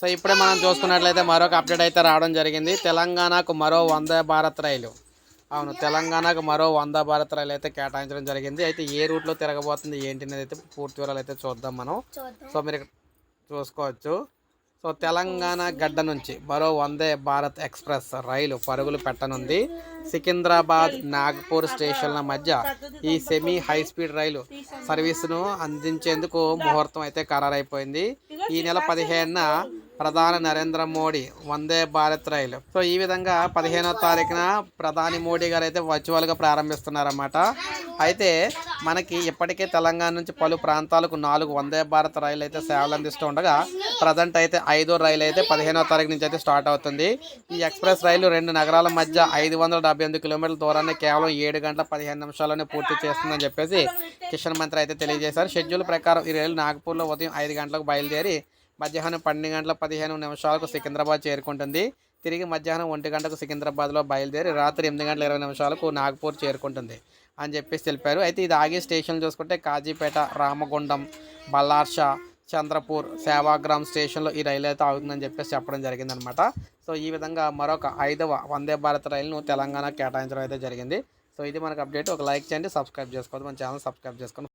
So ఇప్పుడే మనం చూసుకున్నట్లయితే మరొక అప్డేట్ అయితే రావడం జరిగింది. తెలంగాణకు మరో వందే భారత్ రైలు. అవును తెలంగాణకు మరో వంద భారత్ రైలు అయితే కేటాయించడం జరిగింది. అయితే ఏ రూట్లో తిరగబోతుంది ఏంటి అనేది అయితే పూర్తి వివరాలు అయితే చూద్దాం మనం. సో మీరు చూసుకోవచ్చు. సో తెలంగాణ గడ్డ నుంచి మరో వందే భారత్ ఎక్స్ప్రెస్ రైలు పరుగులు పెట్టనుంది. సికింద్రాబాద్ నాగ్పూర్ స్టేషన్ల మధ్య ఈ సెమీ హై స్పీడ్ రైలు సర్వీసును అందించేందుకు ముహూర్తం అయితే ఖరారైపోయింది. ఈ నెల పదిహేనున ప్రధాని నరేంద్ర మోడీ వందే భారత్ రైలు. సో ఈ విధంగా పదిహేనో తారీఖున ప్రధాని మోడీ గారు అయితే వర్చువల్గా ప్రారంభిస్తున్నారన్నమాట. అయితే మనకి ఇప్పటికే తెలంగాణ నుంచి పలు ప్రాంతాలకు నాలుగు వందే భారత్ రైలు అయితే సేవలు అందిస్తూ ఉండగా ప్రజెంట్ అయితే ఐదో రైలు అయితే పదిహేనో తారీఖు నుంచి అయితే స్టార్ట్ అవుతుంది. ఈ ఎక్స్ప్రెస్ రైలు రెండు నగరాల మధ్య ఐదు వందల డెబ్బై ఎనిమిది కిలోమీటర్ల దూరాన్ని కేవలం ఏడు గంటల పదిహేను నిమిషాల్లోనే పూర్తి చేస్తుందని చెప్పేసి కిషన్ మంత్రి అయితే తెలియజేశారు. షెడ్యూల్ ప్రకారం ఈ రైలు నాగపూర్లో ఉదయం ఐదు గంటలకు బయలుదేరి మధ్యాహ్నం పన్నెండు గంటల పదిహేను నిమిషాలకు సికింద్రాబాద్ చేరుకుంటుంది. తిరిగి మధ్యాహ్నం ఒంటి గంటకు సికింద్రాబాద్లో బయలుదేరి రాత్రి ఎనిమిది గంటల ఇరవై నిమిషాలకు నాగపూర్ చేరుకుంటుంది అని చెప్పేసి తెలిపారు. అయితే ఇది ఆగే స్టేషన్లు చూసుకుంటే కాజీపేట రామగుండం బల్లార్షా చంద్రపూర్ సేవాగ్రామ్ స్టేషన్లో ఈ రైలు అయితే ఆగుతుందని చెప్పేసి చెప్పడం జరిగిందనమాట సో ఈ విధంగా మరొక ఐదవ వందే భారత్ రైలును తెలంగాణ కేటాయించడం అయితే జరిగింది. సో ఇది మనకు అప్డేట్. ఒక లైక్ చేయండి సబ్స్క్రైబ్ చేసుకోవద్దు. మన ఛానల్ సబ్స్క్రైబ్ చేసుకోండి.